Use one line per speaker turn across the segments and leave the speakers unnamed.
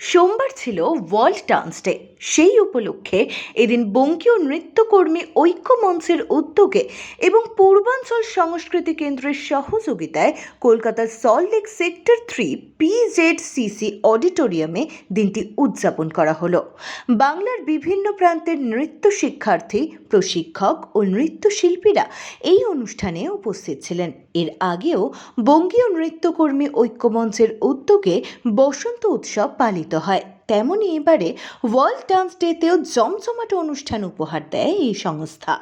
সোমবার ছিল world dance day. সেই উপলক্ষে এদিন বঙ্গীয় নৃত্যকর্মী ঐক্য মঞ্চের উদ্যোগে এবং পূর্বাঞ্চল সংস্কৃতি কেন্দ্রের সহযোগিতায় কলকাতার Salt Lake sector three PZ CC অডিটোরিয়ামে দিনটি উদযাপন করা হলো। বাংলার বিভিন্ন প্রান্তের নৃত্য শিক্ষার্থী, প্রশিক্ষক ও নৃত্যশিল্পীরা এই অনুষ্ঠানে উপস্থিত ছিলেন। এর আগেও বঙ্গীয় নৃত্যকর্মী ঐক্যমঞ্চের উদ্যোগে বসন্ত উৎসব পালিত হয় তেমনই এবারে ওয়ার্ল্ড ডান্স ডেতেও জমজমাট অনুষ্ঠান উপহার দেয় এই সংস্থা।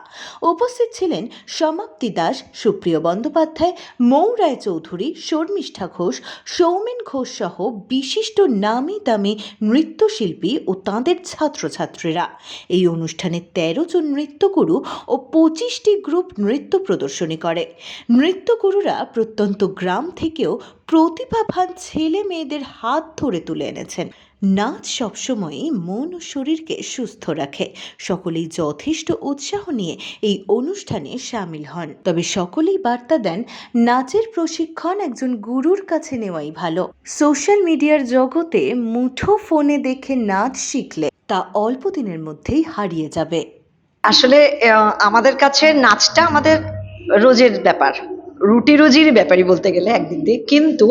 উপস্থিত ছিলেন সমাপ্তি দাস, সুপ্রিয় বন্দ্যোপাধ্যায় মৌ চৌধুরী, শর্মিষ্ঠা ঘোষ, সৌমেন ঘোষ সহ বিশিষ্ট নামি দামি নৃত্যশিল্পী ও তাঁদের ছাত্রছাত্রীরা। এই অনুষ্ঠানে তেরো জন নৃত্যগুরু ও পঁচিশটি গ্রুপ নৃত্য প্রদর্শনী করে। নৃত্যগুরুরা প্রত্যন্ত গ্রাম থেকেও প্রতিভাবান ছেলে মেয়েদের হাত ধরে তুলে এনেছেন। নাচ সবসময়ই মন ও শরীরকে সুস্থ রাখে। সকলেই যথেষ্ট উৎসাহ নিয়ে এই অনুষ্ঠানে সামিল হন। তবে সকলেই বার্তা দেন, নাচের প্রশিক্ষণ একজন গুরুর কাছে নেওয়াই ভালো। সোশ্যাল মিডিয়ার জগতে মুঠো ফোনে দেখে নাচ শিখলে তা অল্প দিনের মধ্যেই হারিয়ে যাবে।
আসলে আমাদের কাছে নাচটা আমাদের রোজের ব্যাপার। রুটি রুজির ব্যাপারই বলতে গেলে একদিক দিয়ে। কিন্তু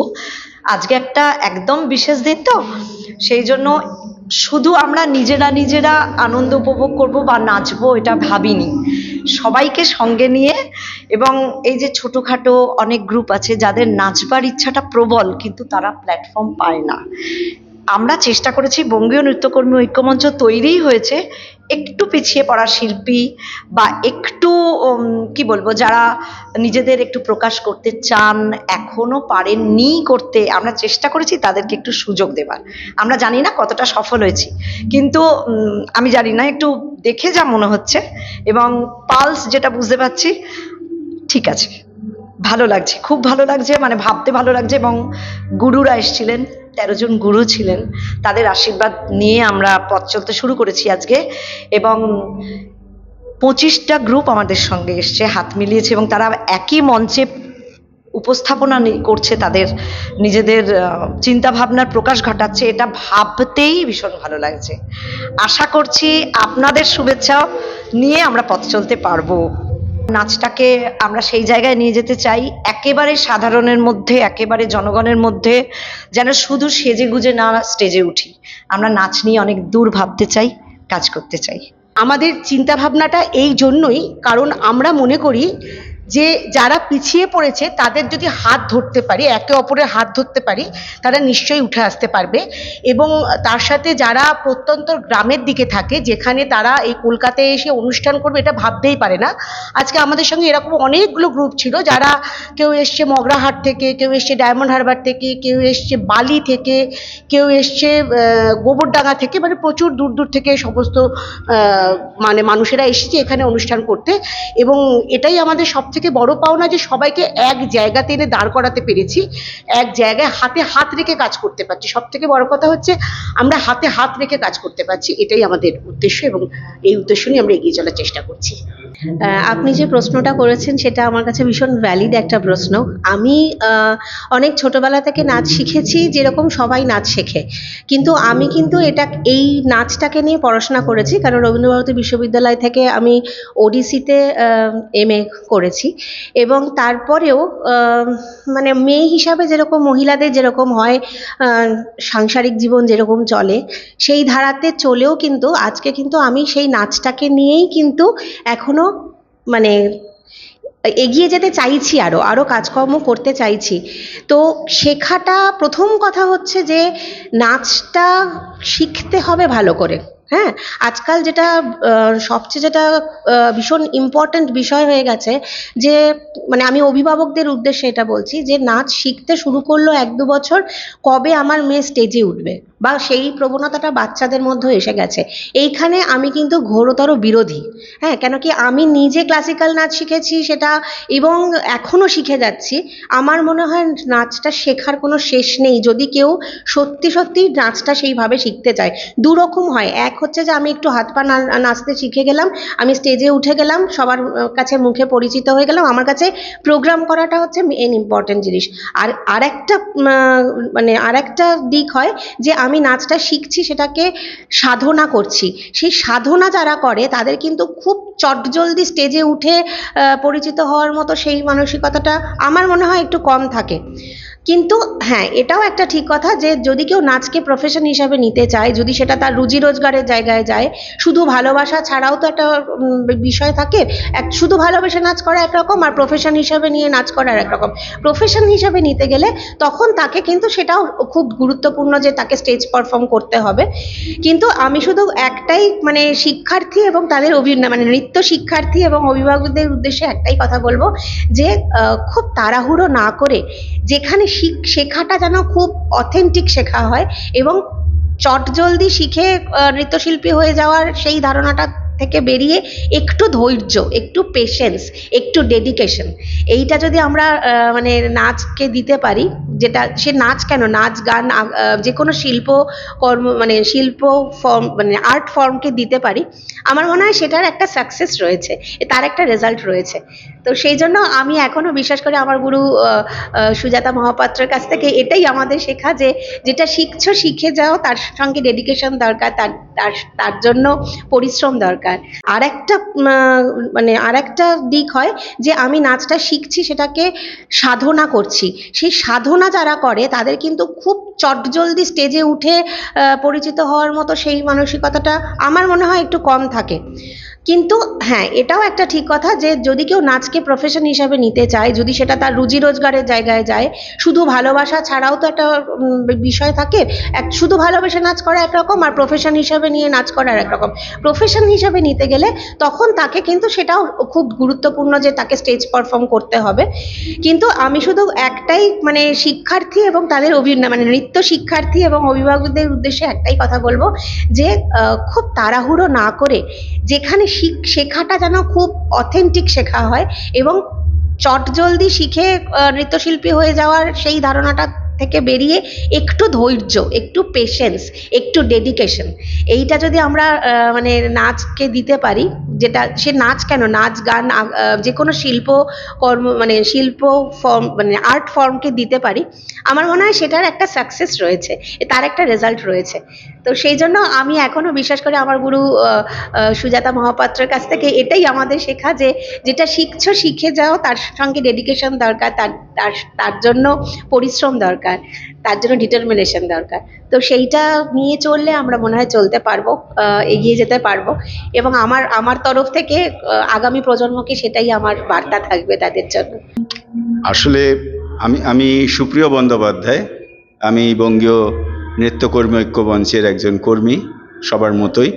আজকে একটা একদম বিশেষ দিন তো, সেই জন্য শুধু আমরা নিজেরা নিজেরা আনন্দ উপভোগ করব বা নাচবো এটা ভাবিনি। সবাইকে সঙ্গে নিয়ে এবং এই যে ছোটোখাটো অনেক গ্রুপ আছে যাদের নাচবার ইচ্ছাটা প্রবল কিন্তু তারা প্ল্যাটফর্ম পায় না। আমরা চেষ্টা করেছি, বঙ্গীয় নৃত্যকর্মী ঐক্যমঞ্চ তৈরিই হয়েছে, একটু পিছিয়ে পড়া শিল্পী বা একটু কি বলব, যারা নিজেদের একটু প্রকাশ করতে চান, এখনও পারেননি করতে, আমরা চেষ্টা করেছি তাদেরকে একটু সুযোগ দেবার। আমরা জানি না কতটা সফল হয়েছি, কিন্তু আমি জানি না, একটু দেখে যা মনে হচ্ছে এবং পালস যেটা বুঝতে পারছি, ঠিক আছে। ভালো লাগছে, খুব ভালো লাগছে মানে ভাবতে ভালো লাগছে এবং গুরুরা এসেছিলেন, তেরো জন গুরু ছিলেন, তাদের আশীর্বাদ নিয়ে আমরা পথ চলতে শুরু করেছি আজকে এবং পঁচিশটা গ্রুপ আমাদের সঙ্গে এসছে, হাত মিলিয়েছে এবং তারা একই মঞ্চে উপস্থাপনা করছে তাদের নিজেদের চিন্তা ভাবনার প্রকাশ ঘটাচ্ছে, এটা ভাবতেই ভীষণ ভালো লাগছে। আশা করছি আপনাদের শুভেচ্ছা নিয়ে আমরা পথ চলতে পারব। নাচটাকে আমরা সেই জায়গায় নিয়ে যেতে চাই, একেবারে সাধারণের মধ্যে, একেবারে জনগণের মধ্যে, যেন শুধু সেজে গুজে না স্টেজে উঠি। আমরা নাচ নিয়ে অনেক দূর ভাবতে চাই, কাজ করতে চাই।
আমাদের চিন্তাভাবনাটা এই জন্যই কারণ আমরা মনে করি যে যারা পিছিয়ে পড়েছে, তাদের যদি হাত ধরতে পারি, একে অপরের হাত ধরতে পারি, তারা নিশ্চয়ই উঠে আসতে পারবে। এবং তার সাথে যারা প্রত্যন্ত গ্রামের দিকে থাকে, যেখানে তারা এই কলকাতায় এসে অনুষ্ঠান করবে, এটা ভাবতেই পারে না। আজকে আমাদের সঙ্গে এরকম অনেকগুলো গ্রুপ ছিল, যারা কেউ এসছে মগরাহাট থেকে, কেউ এসছে ডায়মন্ড হারবার থেকে, কেউ এসছে বালি থেকে, কেউ এসছে গোবরডাঙ্গা থেকে মানে প্রচুর দূর দূর থেকে সমস্ত মানে মানুষেরা এসেছে এখানে অনুষ্ঠান করতে। এবং এটাই আমাদের সব থেকে বড় পাওনা যে সবাইকে এক জায়গাতে এনে দাঁড় করাতে পেরেছি, এক জায়গায় হাতে হাত রেখে কাজ করতে পারছি। সব থেকে বড় কথা হচ্ছে আমরা হাতে হাত রেখে কাজ করতে পারছি, এটাই আমাদের উদ্দেশ্য এবং এই উদ্দেশ্য নিয়ে আমরা এগিয়ে চলার চেষ্টা করছি।
আপনি যে প্রশ্নটা করেছেন সেটা আমার কাছে ভীষণ ভ্যালিড একটা প্রশ্ন। আমি অনেক ছোটবেলা থেকে নাচ শিখেছি যেরকম সবাই নাচ শেখে। কিন্তু আমি কিন্তু এটা, এই নাচটাকে নিয়ে পড়াশোনা করেছি কারণ রবীন্দ্রভারতী বিশ্ববিদ্যালয় থেকে আমি ওডিসিতে এম এ করেছি। এবং তারপরেও মানে মেয়ে হিসাবে যেরকম, মহিলাদের যেরকম হয় সাংসারিক জীবন যেরকম চলে, সেই ধারাতে চলেও কিন্তু আজকে কিন্তু আমি সেই নাচটাকে নিয়েই কিন্তু মানে এগিয়ে যেতে চাইছি আরও আরও কাজকর্ম করতে চাইছি। তো শেখাটা প্রথম কথা হচ্ছে যে নাচটা শিখতে হবে ভালো করে। হ্যাঁ আজকাল যেটা সবচেয়ে যেটা ভীষণ ইম্পর্ট্যান্ট বিষয় হয়ে গেছে যে মানে আমি অভিভাবকদের উদ্দেশ্যে এটা বলছি যে, নাচ শিখতে শুরু করল এক দু বছর, কবে আমার মেয়ে স্টেজে উঠবে? বা সেই প্রবণতাটা বাচ্চাদের মধ্যে এসে গেছে। এইখানে আমি কিন্তু ঘোরতর বিরোধী। হ্যাঁ কেন কি আমি নিজে ক্লাসিক্যাল নাচ শিখেছি সেটা, এবং এখনও শিখে যাচ্ছি। আমার মনে হয় নাচটা শেখার কোনো শেষ নেই। যদি কেউ সত্যি সত্যি নাচটা সেইভাবে শিখতে চায় দু রকম হয়। এক এক হচ্ছে যে আমি একটু হাত পা নাচতে শিখে গেলাম, আমি স্টেজে উঠে গেলাম, সবার কাছে মুখে পরিচিত হয়ে গেলাম। আমার কাছে প্রোগ্রাম করাটা হচ্ছে মেন ইম্পর্টেন্ট জিনিস। আর আরেকটা মানে আরেকটা দিক হয় যে আমি নাচটা শিখছি, সেটাকে সাধনা করছি। সেই সাধনা যারা করে, তাদের কিন্তু খুব চটজলদি স্টেজে উঠে পরিচিত হওয়ার মতো সেই মানসিকতাটা আমার মনে হয় একটু কম থাকে। কিন্তু হ্যাঁ এটাও একটা ঠিক কথা যে যদি কেউ নাচকে প্রফেশন হিসাবে নিতে চায়, যদি সেটা তার রুজি রোজগারের জায়গায় যায়, শুধু ভালোবাসা ছাড়াও তো একটা বিষয় থাকে, এক, শুধু ভালোবেসে নাচ করা একরকম আর প্রফেশন হিসাবে নিয়ে নাচ করা আর একরকম প্রফেশন হিসাবে নিতে গেলে তখন তাকে কিন্তু সেটাও খুব গুরুত্বপূর্ণ যে তাকে স্টেজ পারফর্ম করতে হবে। কিন্তু আমি শুধু একটাই মানে শিক্ষার্থী এবং তাদের অভি মানে নৃত্য শিক্ষার্থী এবং অভিভাবকদের উদ্দেশ্যে একটাই কথা বলব যে খুব তাড়াহুড়ো না করে যেখানে শেখাটা যেন খুব অথেন্টিক শেখা হয় এবং চটজলদি শিখে নৃত্যশিল্পী হয়ে যাওয়ার সেই ধারণাটা থেকে বেরিয়ে একটু ধৈর্য, একটু পেশেন্স একটু ডেডিকেশন এইটা যদি আমরা মানে নাচকে দিতে পারি, যেটা, সে নাচ কেন? নাচ, গান যে কোনো শিল্প কর্ম মানে শিল্প ফর্ম মানে আর্ট ফর্মকে দিতে পারি, আমার মনে হয় সেটার একটা সাকসেস রয়েছে, তার একটা রেজাল্ট রয়েছে। তো সেই জন্য আমি এখনও বিশ্বাস করি, আমার গুরু সুজাতা মহাপাত্রের কাছ থেকে এটাই আমাদের শেখা যে, যেটা শিখছো শিখে যাও, তার সঙ্গে ডেডিকেশন দরকার, তার তার তার জন্য পরিশ্রম দরকার। আর একটা মানে আর একটা দিক হয় যে আমি নাচটা শিখছি, সেটাকে সাধনা করছি। সেই সাধনা যারা করে, তাদের কিন্তু খুব চটজলদি স্টেজে উঠে পরিচিত হওয়ার মতো সেই মানসিকতাটা আমার মনে হয় একটু কম থাকে। কিন্তু হ্যাঁ এটাও একটা ঠিক কথা যে যদি কেউ নাচকে প্রফেশন হিসাবে নিতে চায়, যদি সেটা তার রুজি রোজগারের জায়গায় যায়, শুধু ভালোবাসা ছাড়াও তো একটা বিষয় থাকে, এক, শুধু ভালোবেসে নাচ করা একরকম আর প্রফেশন হিসাবে নিয়ে নাচ করা আর একরকম প্রফেশন হিসাবে নিতে গেলে তখন তাকে কিন্তু সেটাও খুব গুরুত্বপূর্ণ যে তাকে স্টেজ পারফর্ম করতে হবে। কিন্তু আমি শুধু একটাই মানে শিক্ষার্থী এবং তাদের অভি মানে নৃত্য শিক্ষার্থী এবং অভিভাবকদের উদ্দেশ্যে একটাই কথা বলব যে খুব তাড়াহুড়ো না করে যেখানে শেখাটা যেন খুব অথেন্টিক শেখা হয় এবং চটজলদি শিখে নৃত্যশিল্পী হয়ে যাওয়ার সেই ধারণাটা থেকে বেরিয়ে একটু ধৈর্য, একটু পেশেন্স একটু ডেডিকেশন এইটা যদি আমরা মানে নাচকে দিতে পারি, যেটা, সে নাচ কেন? নাচ, গান যে কোনো শিল্প কর্ম মানে শিল্প ফর্ম মানে আর্ট ফর্মকে দিতে পারি, আমার মনে হয় সেটার একটা সাকসেস রয়েছে, তার একটা রেজাল্ট রয়েছে। তো সেই জন্য আমি এখনও বিশ্বাস করি, আমার গুরু সুজাতা মহাপাত্রের কাছ থেকে এটাই আমাদের শেখা যে, যেটা শিখছো শিখে যাও, তার সঙ্গে ডেডিকেশন দরকার তার তার জন্য পরিশ্রম দরকার। তার জন্য ডিটারমিনেশন দরকার। তো সেইটা নিয়ে চললে আমরা মনে হয় চলতে পারব এগিয়ে যেতে পারব এবং আমার আমার তরফ থেকে আগামী প্রজন্মকে সেটাই আমার বার্তা থাকবে তাদের জন্য।
আসলে আমি আমি সুপ্রিয় বন্দ্যোপাধ্যায়, আমি বঙ্গীয় নৃত্যকর্মী ঐক্য মঞ্চের একজন কর্মী সবার মতোই।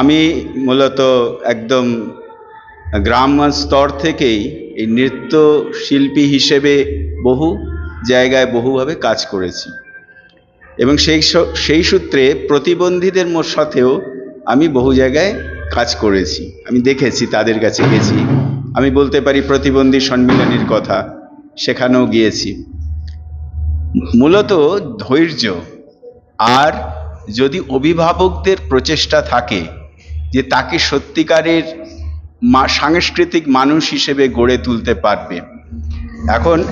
আমি মূলত একদম গ্রাম স্তর থেকেই এই নৃত্য শিল্পী হিসেবে বহু জায়গায় বহুভাবে কাজ করেছি। এবং সেই সেই সূত্রে প্রতিবন্ধীদের সাথেও আমি বহু জায়গায় কাজ করেছি। আমি দেখেছি, তাদের কাছে গেছি। আমি বলতে পারি, প্রতিবন্ধী সম্মিলনীর কথা সেখানেও গিয়েছি। মূলত ধৈর্য আর যদি অভিভাবকদের প্রচেষ্টা থাকে যে তাকে সত্যিকারের সাংস্কৃতিক মানুষ হিসেবে গড়ে তুলতে পারবে। এখন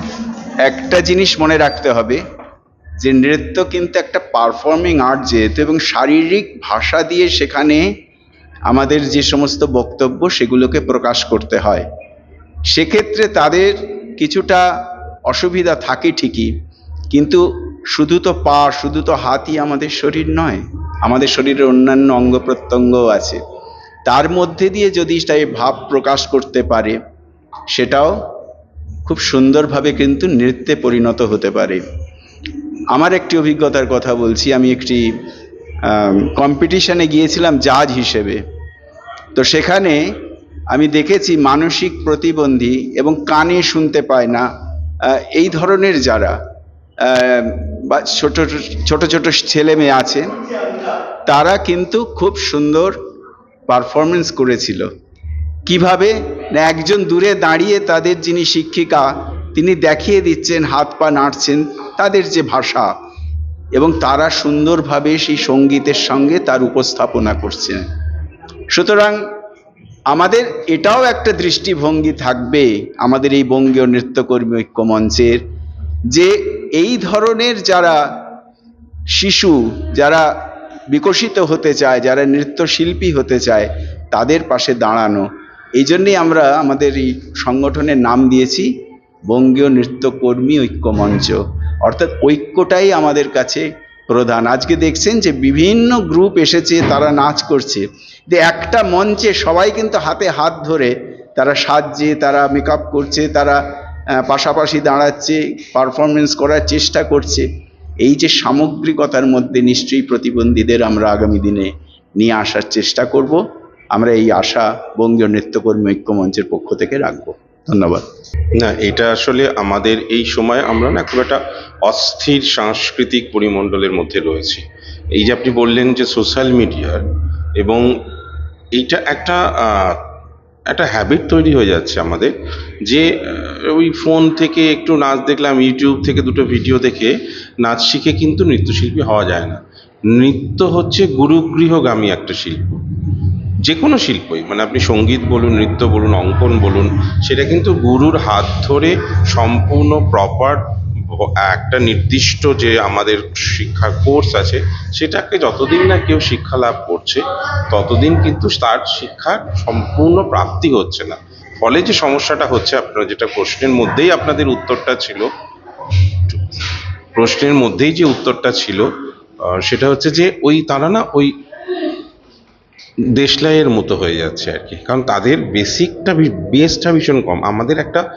একটা জিনিস মনে রাখতে হবে, যে নৃত্য কিন্তু একটা পারফর্মিং আর্ট যেহেতু এবং শারীরিক ভাষা দিয়ে সেখানে আমাদের যে সমস্ত বক্তব্য সেগুলোকে প্রকাশ করতে হয়। সেক্ষেত্রে তাদের কিছুটা অসুবিধা থাকে ঠিকই, কিন্তু শুধু তো পা, শুধু তো হাতই আমাদের শরীর নয়, আমাদের শরীরের অন্যান্য অঙ্গ প্রত্যঙ্গও আছে। তার মধ্যে দিয়ে যদি তাই ভাব প্রকাশ করতে পারে, সেটাও খুব সুন্দরভাবে কিন্তু নৃত্যে পরিণত হতে পারে। আমার একটি অভিজ্ঞতার কথা বলছি। আমি একটি কম্পিটিশানে গিয়েছিলাম জাজ হিসেবে। তো সেখানে আমি দেখেছি মানসিক প্রতিবন্ধী এবং কানে শুনতে পায় না এই ধরনের যারা বা ছোট ছোট ছোট ছেলে মেয়ে আছে, তারা কিন্তু খুব সুন্দর পারফরমেন্স করেছিল। কীভাবে না একজন দূরে দাঁড়িয়ে তাদের যিনি শিক্ষিকা, তিনি দেখিয়ে দিচ্ছেন, হাত পা নাড়ছেন তাদের যে ভাষা এবং তারা সুন্দরভাবে সেই সঙ্গীতের সঙ্গে তার উপস্থাপনা করছেন। সুতরাং আমাদের এটাও একটা দৃষ্টিভঙ্গি থাকবে আমাদের এই বঙ্গীয় নৃত্যকর্মী ঐক্য মঞ্চের যে এই ধরনের যারা শিশু, যারা বিকশিত হতে চায়, যারা নৃত্যশিল্পী হতে চায়, তাদের পাশে দাঁড়ানো। এই জন্যেই আমরা আমাদের এই সংগঠনের নাম দিয়েছি বঙ্গীয় নৃত্যকর্মী ঐক্য মঞ্চ অর্থাৎ ঐক্যটাই আমাদের কাছে প্রধান। আজকে দেখছেন যে বিভিন্ন গ্রুপ এসেছে, তারা নাচ করছে। যে একটা মঞ্চে সবাই কিন্তু হাতে হাত ধরে তারা সাজছে, তারা মেকআপ করছে, তারা পাশাপাশি দাঁড়াচ্ছে পারফরমেন্স করার চেষ্টা করছে। এই যে সামগ্রিকতার মধ্যে নিশ্চয়ই প্রতিবন্ধীদের আমরা আগামী দিনে নিয়ে আসার চেষ্টা করব। আমরা এই আশা বঙ্গীয় নৃত্যকর্মী ঐক্য মঞ্চের পক্ষ থেকে রাখব। ধন্যবাদ।
না, এটা আসলে আমাদের এই সময় আমরা না খুব একটা অস্থির সাংস্কৃতিক পরিমণ্ডলের মধ্যে রয়েছি। এই যে আপনি বললেন যে সোশ্যাল মিডিয়ার এবং এইটা একটা একটা হ্যাবিট তৈরি হয়ে যাচ্ছে আমাদের যে ওই ফোন থেকে একটু নাচ দেখলাম ইউটিউব থেকে দুটো ভিডিও দেখে নাচ শিখে কিন্তু নৃত্যশিল্পী হওয়া যায় না। নৃত্য হচ্ছে গুরুগৃহগামী একটা শিল্প। যে কোনো শিল্পই মানে আপনি সংগীত বলুন, নৃত্য বলুন, অঙ্কন বলুন, সেটা কিন্তু গুরুর হাত ধরে সম্পূর্ণ প্রপার একটা নির্দিষ্ট যে আমাদের শিক্ষার কোর্স আছে, সেটাকে যতদিন না কেউ শিক্ষা লাভ করছে, ততদিন কিন্তু তার শিক্ষার সম্পূর্ণ প্রাপ্তি হচ্ছে না। ফলে যে সমস্যাটা হচ্ছে, আপনার যেটা প্রশ্নের মধ্যেই আপনাদের উত্তরটা ছিল, প্রশ্নের মধ্যেই যে উত্তরটা ছিল সেটা হচ্ছে যে ওই তারা না ওই দেশলাইয়ের মতো হয়ে যাচ্ছে আর কি। কারণ তাদের বেসিকটা বেসটা ভীষণ কম। আমাদের একটা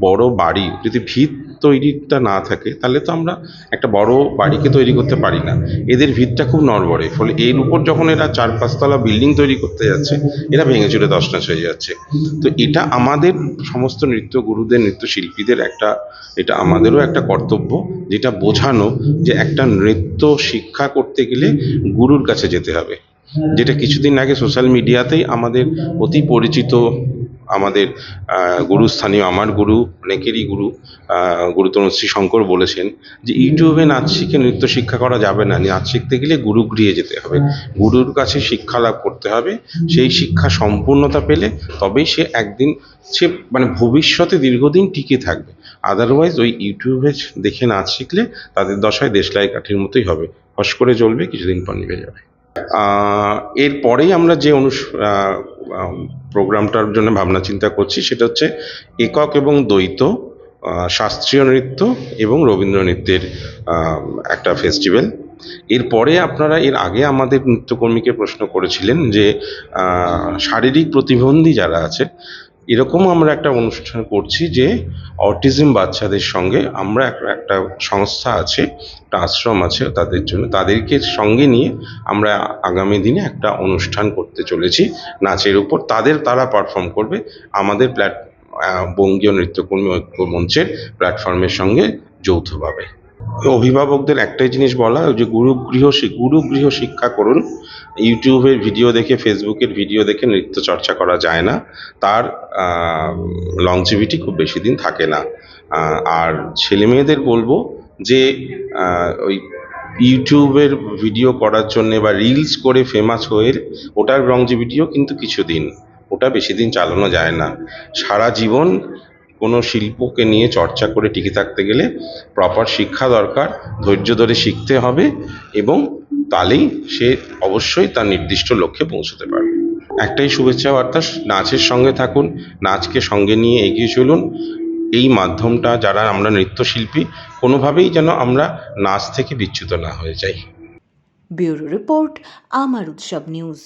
বড় বাড়ি যদি ভিত তৈরিটা না থাকে, তাহলে তো আমরা একটা বড় বাড়িকে তৈরি করতে পারি না। এদের ভিতটা খুব নড়বড়ে। ফলে এর উপর যখন এরা চার পাঁচতলা বিল্ডিং তৈরি করতে যাচ্ছে, এরা ভেঙে চুরে দশনাচ হয়ে যাচ্ছে। তো এটা আমাদের সমস্ত নৃত্য গুরুদের নৃত্যশিল্পীদের একটা, এটা আমাদেরও একটা কর্তব্য, যেটা বোঝানো যে একটা নৃত্য শিক্ষা করতে গেলে গুরুর কাছে যেতে হবে। যেটা কিছুদিন আগে সোশ্যাল মিডিয়াতেই আমাদের অতি পরিচিত আমাদের গুরুস্থানীয় আমার গুরু অনেকেরই গুরু আহ, গুরুতম শ্রী শঙ্কর বলেছেন যে ইউটিউবে নাচ শিখে নৃত্য শিক্ষা করা যাবে না। নাচ শিখতে গেলে গুরু গৃহে যেতে হবে। গুরুর কাছে শিক্ষা লাভ করতে হবে। সেই শিক্ষা সম্পূর্ণতা পেলে তবেই সে একদিন সে মানে ভবিষ্যতে দীর্ঘদিন টিকে থাকবে। আদারওয়াইজ ওই ইউটিউবে দেখে নাচ শিখলে তাদের দশায় দেশলাই কাঠির মতোই হবে। হস করে চলবে কিছুদিন পর নিভে যাবে। এরপরেই আমরা যে আহ, প্রোগ্রামটার জন্য ভাবনা চিন্তা করছি সেটা হচ্ছে একক এবং দ্বৈত শাস্ত্রীয় নৃত্য এবং রবীন্দ্র নৃত্যের একটা ফেস্টিভ্যাল। এরপরে আপনারা এর আগে আমাদের নৃত্যকর্মীকে প্রশ্ন করেছিলেন যে শারীরিক প্রতিবন্ধী যারা আছে এরকম আমরা একটা অনুষ্ঠান করছি যে অটিজম বাচ্চাদের সঙ্গে আমরা একটা সংস্থা আছে, একটা আশ্রম আছে তাদের জন্য। তাদেরকে সঙ্গে নিয়ে আমরা আগামী দিনে একটা অনুষ্ঠান করতে চলেছি নাচের উপর। তাদের তারা পারফর্ম করবে। আমাদের প্ল্যাট বঙ্গীয় নৃত্যকর্মী ঐক্য মঞ্চের প্ল্যাটফর্মের সঙ্গে যৌথভাবে। অভিভাবকদের একটাই জিনিস বলা যে গুরুগৃহ গুরুগৃহ শিক্ষা করুন। ইউটিউবের ভিডিও দেখে, ফেসবুকের ভিডিও দেখে নৃত্য চর্চা করা যায় না। তার লংজিভিটি খুব বেশি দিন থাকে না। আর ছেলে মেয়েদের বলব যে ওই ইউটিউবের ভিডিও করার জন্যে বা রিলস করে ফেমাস হয়ে, ওটার লংজিভিটিও কিন্তু কিছুদিন ওটা বেশি দিন চালানো যায় না। সারা জীবন কোনো শিল্পকে নিয়ে চর্চা করে টিকে থাকতে গেলে প্রপার শিক্ষা দরকার, ধৈর্য ধরে শিখতে হবে এবং তাহলেই সে অবশ্যই তার নির্দিষ্ট লক্ষ্যে পৌঁছতে পারবে। একটাই শুভেচ্ছা বার্তা, নাচের সঙ্গে থাকুন, নাচকে সঙ্গে নিয়ে এগিয়ে চলুন। এই মাধ্যমটা যারা আমরা নৃত্যশিল্পী, কোনোভাবেই যেন আমরা নাচ থেকে বিচ্যুত না হয়ে যাই।
ব্যুরো রিপোর্ট, আমার উৎসব নিউজ।